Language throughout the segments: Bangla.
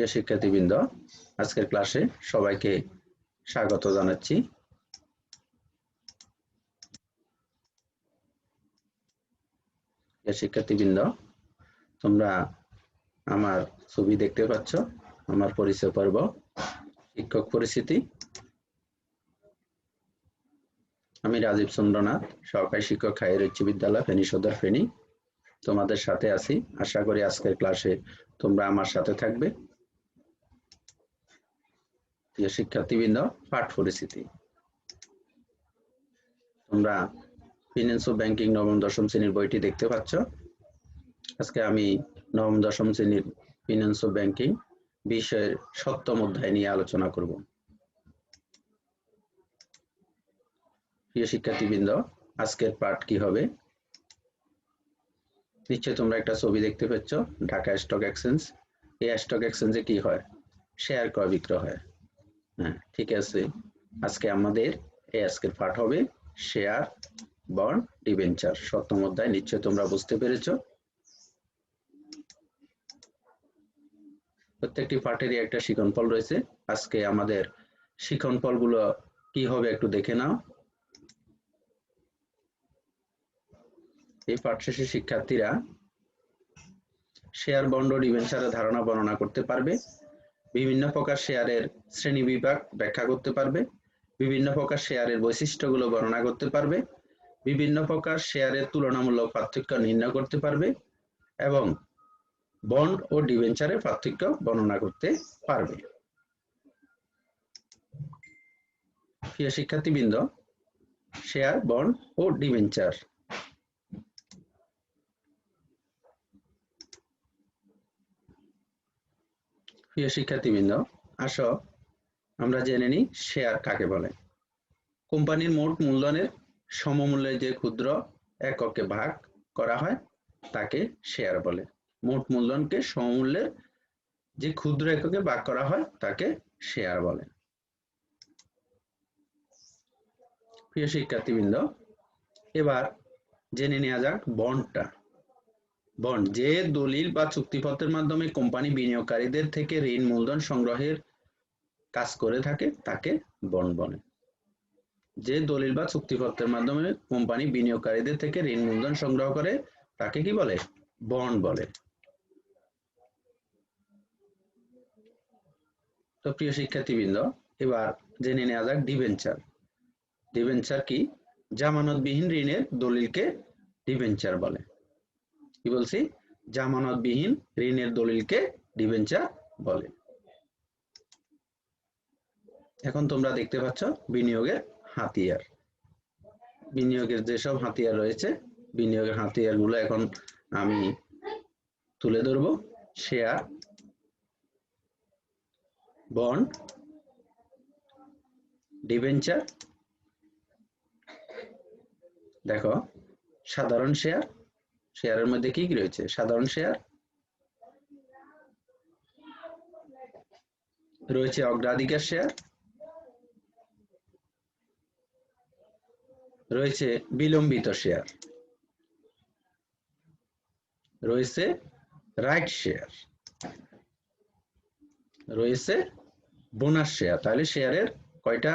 প্রিয় শিক্ষার্থীবৃন্দ, আজকের ক্লাসে সবাইকে স্বাগত জানাচ্ছি। শিক্ষার্থীবৃন্দ, তোমরা আমার ছবি দেখতে পাচ্ছ, আমার পরিচয় পর্ব, শিক্ষক পরিস্থিতি। আমি রাজীব চন্দ্রনাথ, সহকারী শিক্ষক খায়ের উচ্চ বিদ্যালয়, ফেনী সদর, ফেনী। তোমাদের সাথে আছি। আশা করি আজকের ক্লাসে তোমরা আমার সাথে থাকবে। প্রিয় শিক্ষার্থীবৃন্দ, পাঠ পরিস্থিতি। তোমরা ফিনান্স ও ব্যাংকিং নবম, দশম শ্রেণির বইটি দেখতে পাচ্ছ। আজকে আমি নবম, দশম শ্রেণির ফিনান্স ও ব্যাংকিং বিষয়ের সপ্তম অধ্যায় নিয়ে আলোচনা করব। প্রিয় শিক্ষার্থীবৃন্দ, আজকের পাঠ কি হবে? নিশ্চয় তোমরা একটা ছবি দেখতে পাচ্ছ, ঢাকা স্টক এক্সচেঞ্জ। এই স্টক এক্সচেঞ্জে কি হয়? শেয়ার ক্রয় বিক্রয় হয়। হ্যাঁ ঠিক আছে। আজকে আমাদের এই আজকের পাঠ হবে শেয়ার বন্ড ডিভেঞ্চার সপ্তম অধ্যায় নিশ্চয় তোমরা বুঝতে পেরেছ। প্রত্যেকটি পাঠেরই একটা শিখনফল রয়েছে। আজকে আমাদের শিখনফলগুলো কি হবে একটু দেখে নাও। এই পাঠ শেষে শিক্ষার্থীরা শেয়ার বন্ড ও ডিভেঞ্চারের ধারণা বর্ণনা করতে পারবে। বিভিন্ন প্রকার শেয়ারের শ্রেণি বিভাগ ব্যাখ্যা করতে পারবে, বিভিন্ন প্রকার শেয়ারের বৈশিষ্ট্যগুলো বর্ণনা করতে পারবে, বিভিন্ন প্রকার শেয়ারের তুলনামূলক পার্থক্য নির্ণয় করতে পারবে এবং বন্ড ও ডিভেঞ্চারের পার্থক্য বর্ণনা করতে পারবে। প্রিয় শিক্ষার্থীবৃন্দ, শেয়ার, বন্ড ও ডিভেঞ্চার প্রিয় শিক্ষার্থীবৃন্দ, আসো, আমরা জেনে নিই শেয়ার কাকে বলে। কোম্পানির মোট মূলধনের সমমূল্যে যে ক্ষুদ্র এককে ভাগ করা হয়, তাকে শেয়ার বলে। মোট মূলধনকে সমমূল্যের যে ক্ষুদ্র এককে ভাগ করা হয়, তাকে শেয়ার বলে। প্রিয় শিক্ষার্থীবৃন্দ, এবার জেনে নেওয়া যাক বন্ডটা। বন্ড, যে দলিল বা চুক্তিপত্রের মাধ্যমে কোম্পানি বিনিয়োগকারীদের থেকে ঋণ মূলধন সংগ্রহের কাজ করে থাকে, তাকে বন্ড বলে। যে দলিল বা চুক্তিপত্রের মাধ্যমে কোম্পানি বিনিয়োগকারীদের থেকে ঋণ মূলধন সংগ্রহ করে, তাকে কি বলে? বন্ড বলে। তো প্রিয় শিক্ষার্থীবৃন্দ, এবার জেনে নেওয়া যাক ডিভেঞ্চার ডিভেঞ্চার কি? জামানতবিহীন ঋণের দলিলকে ডিভেঞ্চার বলে। কি বলছি? জামানতবিহীন ঋণের দলিলকে ডিভেঞ্চার বলে। এখন তোমরা দেখতে পাচ্ছ বিনিয়োগের হাতিয়ার। বিনিয়োগের যেসব হাতিয়ার রয়েছে, বিনিয়োগের হাতিয়ারগুলো এখন আমি তুলে ধরব। শেয়ার, বন্ড ডিভেঞ্চার দেখো, সাধারণ শেয়ার শেয়ারের মধ্যে কি কি রয়েছে? সাধারণ শেয়ার? রয়েছে অগ্রাধিকার শেয়ার। রয়েছে বিলম্বিত শেয়ার। রয়েছে রাইট শেয়ার। রয়েছে বোনাস শেয়ার। তাহলে শেয়ারের কয়টা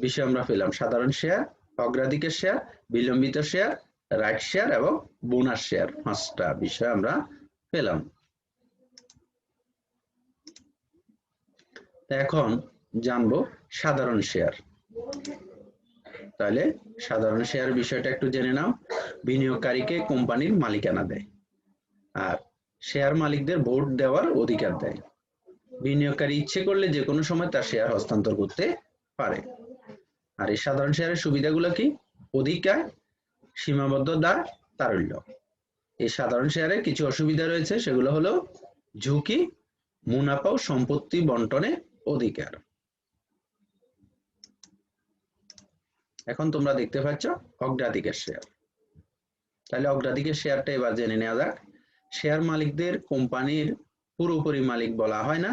বিষয় আমরা পেলাম? সাধারণ শেয়ার, অগ্রাধিকার শেয়ার, বিলম্বিত শেয়ার রাইট শেয়ার এবং বোনাস শেয়ার পাঁচটা বিষয় আমরা পেলাম। এখন জানব সাধারণ শেয়ার তাহলে সাধারণ শেয়ার বিষয়টা একটু জেনে নাও। বিনিয়োগকারীকে কোম্পানির মালিকানা দেয় আর শেয়ার মালিকদের ভোট দেওয়ার অধিকার দেয়। বিনিয়োগকারী ইচ্ছে করলে যে কোনো সময় তার শেয়ার হস্তান্তর করতে পারে। আর এই সাধারণ শেয়ারের সুবিধাগুলো কি? অধিকার সীমাবদ্ধতা তারল্য। এই সাধারণ শেয়ারে কিছু অসুবিধা রয়েছে, সেগুলো হলো ঝুঁকি, মুনাফা ও সম্পত্তি বন্টনে অধিকার। এখন তোমরা দেখতে পাচ্ছ অগ্রাধিকার শেয়ার। তাহলে অগ্রাধিকার শেয়ারটা এবার জেনে নেওয়া যাক। শেয়ার মালিকদের কোম্পানির পুরোপুরি মালিক বলা হয় না।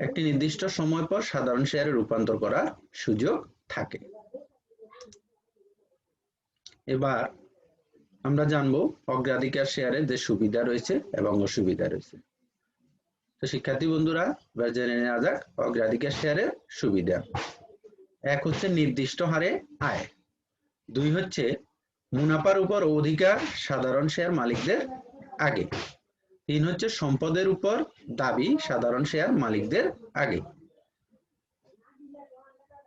একটি নির্দিষ্ট সময় পর সাধারণ শেয়ারে রূপান্তর করার সুযোগ থাকে। এবার আমরা জানব অগ্রাধিকার শেয়ারের যে সুবিধা রয়েছে এবং অসুবিধা রয়েছে। তো শিক্ষার্থী বন্ধুরা, এবার জেনে নেওয়া যাক অগ্রাধিকার শেয়ারের সুবিধা। এক হচ্ছে নির্দিষ্ট হারে আয়, দুই হচ্ছে মুনাফার উপর অধিকার সাধারণ শেয়ার মালিকদের আগে, তিন হচ্ছে সম্পদের উপর দাবি সাধারণ শেয়ার মালিকদের আগে।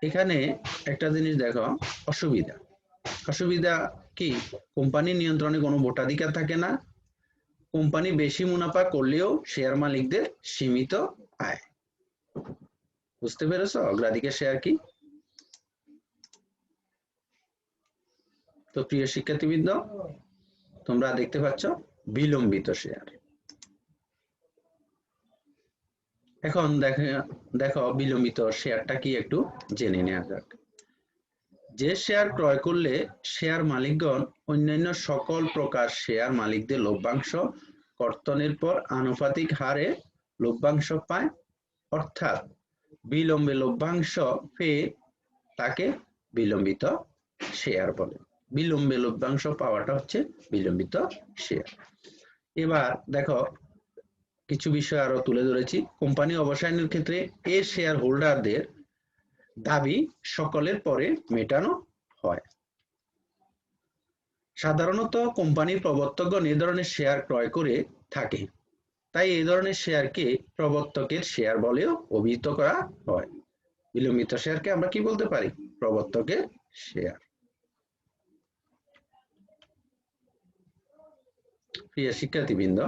এখানে একটা জিনিস দেখো, অসুবিধা। অসুবিধা কি? কোম্পানির নিয়ন্ত্রণে কোনো ভোটাধিকার থাকে না। কোম্পানি বেশি মুনাফা করলেও শেয়ার মালিকদের সীমিত আয়। বুঝতে পেরেছ? অগ্রাধিকার শেয়ার কি? তো প্রিয় শিক্ষার্থীবৃন্দ, তোমরা দেখতে পাচ্ছ বিলম্বিত শেয়ার এখন দেখো দেখো বিলম্বিত শেয়ারটা কি একটু জেনে নেওয়া যাক। যে শেয়ার ক্রয় করলে শেয়ার মালিকগণ অন্যান্য সকল প্রকার শেয়ার মালিকদের লভ্যাংশ কর্তনের পর আনুপাতিক হারে লভ্যাংশ পায়। অর্থাৎ বিলম্বে লভ্যাংশ পেয়ে তাকে বিলম্বিত শেয়ার বলে। বিলম্বে লভ্যাংশ পাওয়াটা হচ্ছে বিলম্বিত শেয়ার এবার দেখো, কিছু বিষয় আরও তুলে ধরেছি। কোম্পানি অবসায়নের ক্ষেত্রে এ শেয়ার হোল্ডারদের দাবি সকলের পরে মেটানো হয়। সাধারণত কোম্পানির প্রবর্তকগণ এ ধরনের শেয়ার ক্রয় করে থাকে। তাই এই ধরনের শেয়ারকে প্রবর্তকের শেয়ার বলেও অভিহিত করা হয়। বিলম্বিত শেয়ারকে আমরা কি বলতে পারি? প্রবর্তকের শেয়ার। প্রিয় শিক্ষার্থীবৃন্দ,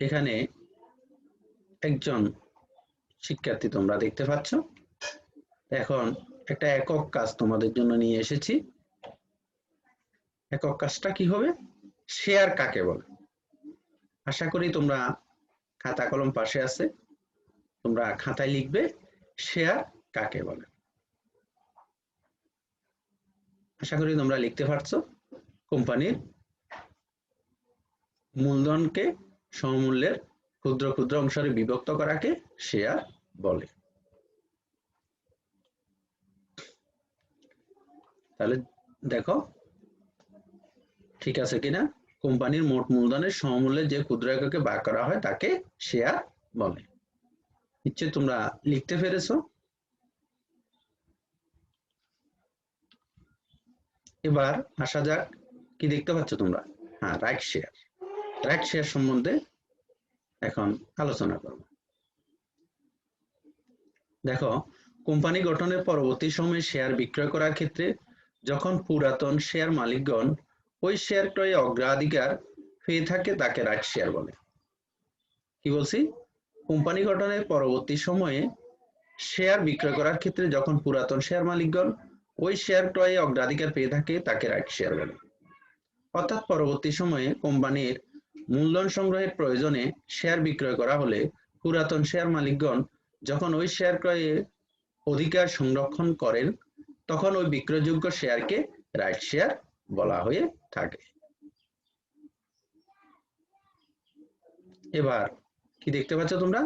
এখানে একজন শিক্ষার্থী তোমরা দেখতে পাচ্ছ। এখন একটা একক কাজ তোমাদের জন্য নিয়ে এসেছি। একক কাজটা কি হবে? শেয়ার কাকে বলে? আশা করি তোমরা খাতা কলম পাশে আছে। তোমরা খাতায় লিখবে শেয়ার কাকে বলে। আশা করি তোমরা লিখতে পারছ। কোম্পানির মূলধনকে সমমূল্যের ক্ষুদ্র ক্ষুদ্র অংশে বিভক্ত করাকে শেয়ার বলে। তাহলে দেখো, ঠিক আছে কিনা? কোম্পানির মোট মূলধনের সমমূল্যে যে ক্ষুদ্র এককে ভাগ করা হয়, তাকে শেয়ার বলে। নিশ্চয় তোমরা লিখতে পেরেছ? এবার আসা যাক, কি দেখতে পাচ্ছ তোমরা? হ্যাঁ রাইট শেয়ার রাইট শেয়ার সম্বন্ধে এখন আলোচনা করব। দেখো, কোম্পানি গঠনের পরবর্তী সময়ে শেয়ার বিক্রয় করার ক্ষেত্রে যখন পুরাতন শেয়ার মালিকগণ ওই শেয়ার ক্রয়ে অগ্রাধিকার পেয়ে থাকে, তাকে রাইট শেয়ার বলে। কি বলছি? কোম্পানি গঠনের পরবর্তী সময়ে শেয়ার বিক্রয় করার ক্ষেত্রে যখন পুরাতন শেয়ার মালিকগণ ওই শেয়ার ক্রয়ে অগ্রাধিকার পেয়ে থাকে, তাকে রাইট শেয়ার বলে। অর্থাৎ পরবর্তী সময়ে কোম্পানির মূলধন সংগ্রহের প্রয়োজনে শেয়ার বিক্রয় করা হলে পুরাতন শেয়ার মালিকগণ যখন ওই শেয়ার ক্রয়ে অধিকার সংরক্ষণ করেন তখন ওই বিক্রয়যোগ্য শেয়ারকে রাইট শেয়ার বলা হয়ে থাকে। এবার কি দেখতে পাচ্ছ তোমরা?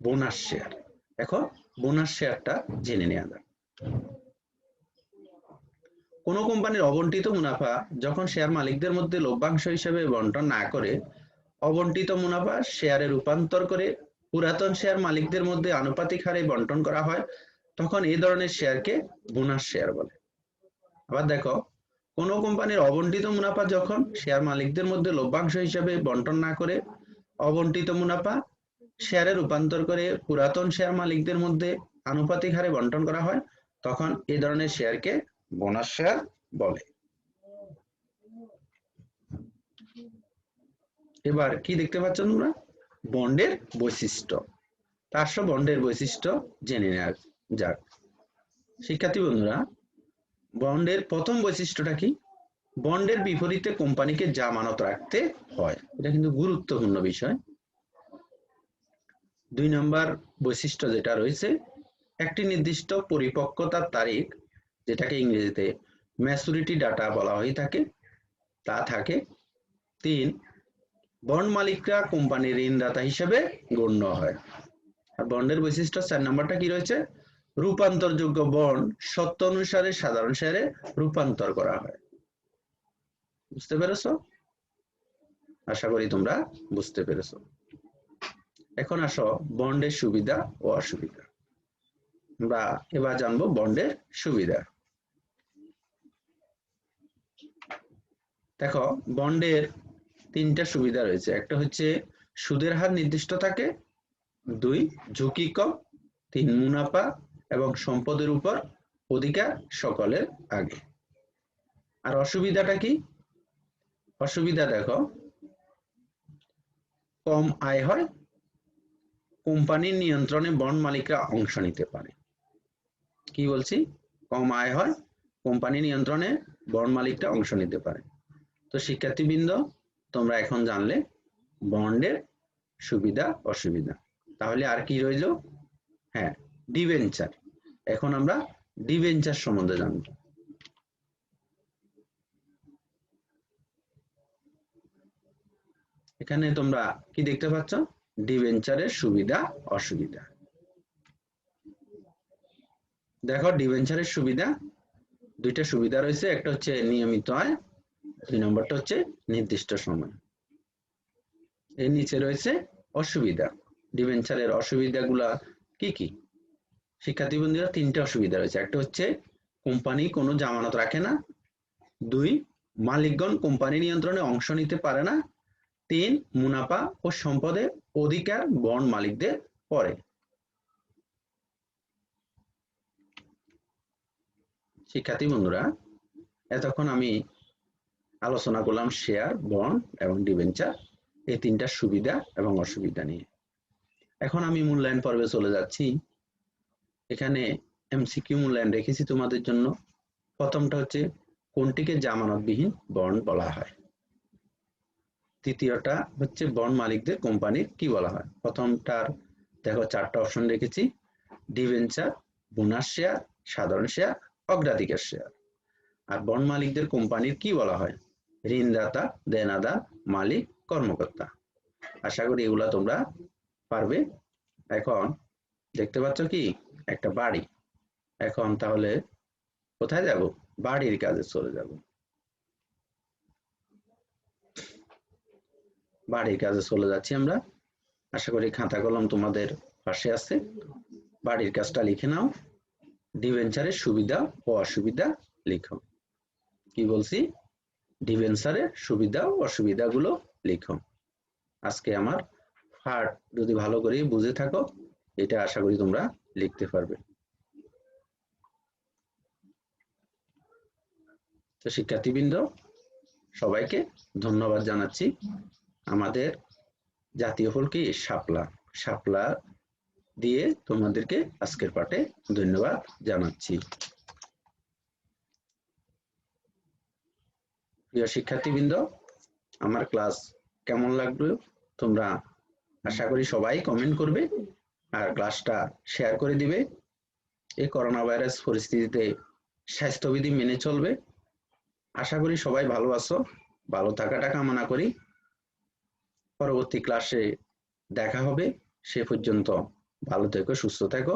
বোনাস শেয়ার দেখো বোনাস শেয়ারটা জেনে নেওয়া যাক। কোনো কোম্পানির অবন্টিত মুনাফা যখন শেয়ার মালিকদের মধ্যে লভ্যাংশ হিসেবে বন্টন না করে, অবন্টিত মুনাফা শেয়ারে রূপান্তর করে পুরাতন শেয়ার মালিকদের মধ্যে আনুপাতিক হারে বন্টন করা হয় তখন এই ধরনের শেয়ারকে বোনাস শেয়ার বলে। আবার দেখো, কোনো কোম্পানির অবন্টিত মুনাফা যখন শেয়ার মালিকদের মধ্যে লভ্যাংশ হিসেবে বন্টন না করে, অবন্টিত মুনাফা শেয়ারে রূপান্তর করে পুরাতন শেয়ার মালিকদের মধ্যে আনুপাতিক হারে বন্টন করা হয়, তখন এই ধরনের শেয়ারকে বোনাস শেয়ার বলে। এবার কি দেখতে পাচ্ছ তোমরা? বন্ডের বৈশিষ্ট্য। তারশ বন্ডের বৈশিষ্ট্য জেনে নেওয়া যাক। শিক্ষার্থী বন্ধুরা, বন্ডের প্রথম বৈশিষ্ট্যটা কি? বন্ডের বিপরীতে কোম্পানিকে জামানত রাখতে হয়। এটা কিন্তু গুরুত্বপূর্ণ বিষয়। দুই নম্বর বৈশিষ্ট্য যেটা রয়েছে, একটি নির্দিষ্ট পরিপক্কতার তারিখ, যেটাকে ইংরেজিতে ম্যাচুরিটি ডাটা বলা হয়ে থাকে, তা থাকে। তিন, বন্ড মালিকরা কোম্পানির ঋণদাতা হিসেবে গণ্য হয়। আর বন্ডের বৈশিষ্ট্য চার নাম্বারটা কি রয়েছে? রূপান্তরযোগ্য বন্ড সত্য অনুসারে সাধারণ শেয়ারে রূপান্তর করা হয়। বুঝতে পেরেছ? আশা করি তোমরা বুঝতে পেরেছ। এখন আসো বন্ডের সুবিধা ও অসুবিধা। আমরা এবার জানব বন্ডের সুবিধা। দেখো, বন্ডের তিনটা সুবিধা রয়েছে। একটা হচ্ছে সুদের হার নির্দিষ্ট থাকে, দুই ঝুঁকি কম, তিন মুনাফা এবং সম্পদের উপর অধিকার সকলের আগে। আর অসুবিধাটা কি? অসুবিধা দেখো, কম আয় হয়, কোম্পানির নিয়ন্ত্রণে বন্ড মালিকরা অংশ নিতে পারে। কি বলছি? কম আয় হয় কোম্পানি নিয়ন্ত্রণে বন্ড মালিকরা অংশ নিতে পারে। তো শিক্ষার্থীবৃন্দ, তোমরা এখন জানলে বন্ডের সুবিধা, অসুবিধা। তাহলে আর কি রইল? হ্যাঁ ডিভেঞ্চার। এখন আমরা ডিভেঞ্চার সম্বন্ধে জানব। এখানে তোমরা কি দেখতে পাচ্ছ? ডিভেঞ্চারের সুবিধা, অসুবিধা। দেখো, ডিভেঞ্চারের সুবিধা, দুইটা সুবিধা রয়েছে। একটা হচ্ছে নিয়মিত আয়, দুই নম্বরটা হচ্ছে নির্দিষ্ট সময়। এর নিচে রয়েছে অসুবিধা। ডিভেঞ্চারের অসুবিধাগুলা কি কি? শিক্ষার্থী বন্ধুরা তিনটে অসুবিধা রয়েছে। একটা হচ্ছে কোম্পানি কোনো জামানত রাখে না। দুই, মালিকগণ কোম্পানি নিয়ন্ত্রণে অংশ নিতে পারে না। তিন, মুনাফা ও সম্পদের অধিকার বন্ড মালিকদের পরে শিক্ষার্থী বন্ধুরা এতক্ষণ আমি আলোচনা করলাম শেয়ার বন্ড এবং ডিবেঞ্চার, এই তিনটা সুবিধা এবং অসুবিধা নিয়ে। এখন আমি মূল্যায়ন পর্বে চলে যাচ্ছি। এখানে এমসিকিউ মূল্যায়ন রেখেছি তোমাদের জন্য। প্রথমটা হচ্ছে, কোনটিকে জামানতবিহীন বন্ড বলা হয়? তৃতীয়টা হচ্ছে, বন্ড মালিকদের কোম্পানির কি বলা হয়? প্রথমটার দেখো, চারটা অপশন রেখেছি। ডিভেঞ্চার বোনাস শেয়ার, সাধারণ শেয়ার, অগ্রাধিকার শেয়ার। আর বন্ড মালিকদের কোম্পানির কি বলা হয়? ঋণদাতা, দেনাদার, মালিক, কর্মকর্তা। আশা করি এগুলা তোমরা পারবে। এখন দেখতে পাচ্ছ কি? একটা বাড়ি। এখন তাহলে কোথায় যাব? বাড়ির কাজে চলে যাব। বাড়ির কাজে চলে যাচ্ছি আমরা। আশা করি খাতা কলম তোমাদের পাশে আছে। বাড়ির কাজটা লিখে নাও। ডিভেঞ্চারের সুবিধা ও অসুবিধা লিখো। কি বলছি? ডিভেঞ্চারের সুবিধা ও অসুবিধাগুলো লিখো। আজকে আমার পার্ট যদি ভালো করে বুঝে থাকো এটা আশা করি তোমরা লিখতে পারবে। তো শিক্ষার্থীবৃন্দ, সবাইকে ধন্যবাদ জানাচ্ছি। আমাদের জাতীয় ফুল কি শাপলা শাপলা দিয়ে তোমাদেরকে আজকের পাঠে ধন্যবাদ জানাচ্ছি। প্রিয় শিক্ষার্থীবৃন্দ, আমার ক্লাস কেমন লাগল? তোমরা আশা করি সবাই কমেন্ট করবে। আর ক্লাসটা শেয়ার করে দিবে। এই করোনা ভাইরাস পরিস্থিতিতে স্বাস্থ্যবিধি মেনে চলবে। আশা করি সবাই ভালো আছো, ভালো থাকাটা কামনা করি। পরবর্তী ক্লাসে দেখা হবে। সে পর্যন্ত ভালো থেকো, সুস্থ থেকো।